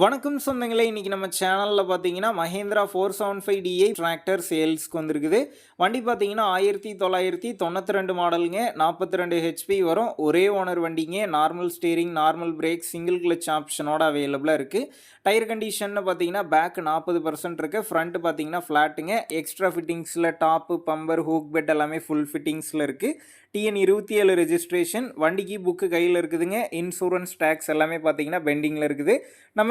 வணக்கம் சொந்தங்களே இன்றைக்கி நம்ம சேனலில் பார்த்தீங்கன்னா Mahindra four seven five DI tractor சேல்ஸ்க்கு வந்திருக்குது. வண்டி பார்த்தீங்கன்னா ஆயிரத்தி தொள்ளாயிரத்தி தொண்ணூற்றி ரெண்டு மாடலுங்க நாற்பத்தி ரெண்டு ஹெச்பி வரும். ஒரே ஓனர் வண்டிங்க normal steering normal brake single clutch ஆப்ஷனோட அவைலபிளாக இருக்குது டயர் கண்டிஷன்னு பார்த்தீங்கன்னா பேக் நாற்பது பர்சன்ட் இருக்குது ஃப்ரண்ட் பார்த்தீங்கன்னா ஃப்ளாட்டுங்க எக்ஸ்ட்ரா ஃபிட்டிங்ஸில் டாப்பு பம்பர் ஹூக் பெட் எல்லாமே ஃபுல் ஃபிட்டிங்ஸில் இருக்குது டிஎன் இருபத்தி ஏழு ரெஜிஸ்ட்ரேஷன் வண்டிக்கு புக்கு கையில் இருக்குதுங்க. இன்சூரன்ஸ் டேக்ஸ் எல்லாமே பார்த்தீங்கன்னா பெண்டிங்கில் இருக்குது. நம்ம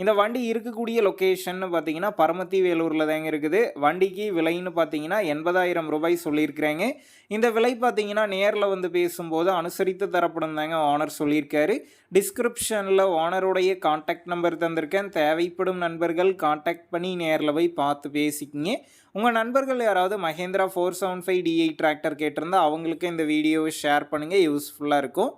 இந்த வண்டி இருக்கக்கூடிய லொக்கேஷன் பார்த்தீங்கன்னா பரமத்தி வேலூரில் தாங்க இருக்குது. வண்டிக்கு விலைன்னு பார்த்தீங்கன்னா எண்பதாயிரம் ரூபாய் சொல்லியிருக்கிறாங்க. இந்த விலை பார்த்தீங்கன்னா நேரில் வந்து பேசும்போது அனுசரித்து தரப்படும் தாங்க ஓனர் சொல்லியிருக்காரு. டிஸ்கிரிப்ஷனில் ஓனருடைய காண்டாக்ட் நம்பர் தந்திருக்கேன். தேவைப்படும் நண்பர்கள் காண்டாக்ட் பண்ணி நேரில் போய் பார்த்து பேசிக்கிங்க. உங்கள் நண்பர்கள் யாராவது Mahindra four seven five DI tractor கேட்டிருந்தால் அவங்களுக்கு இந்த வீடியோவை ஷேர் பண்ணுங்கள் யூஸ்ஃபுல்லாக இருக்கும்.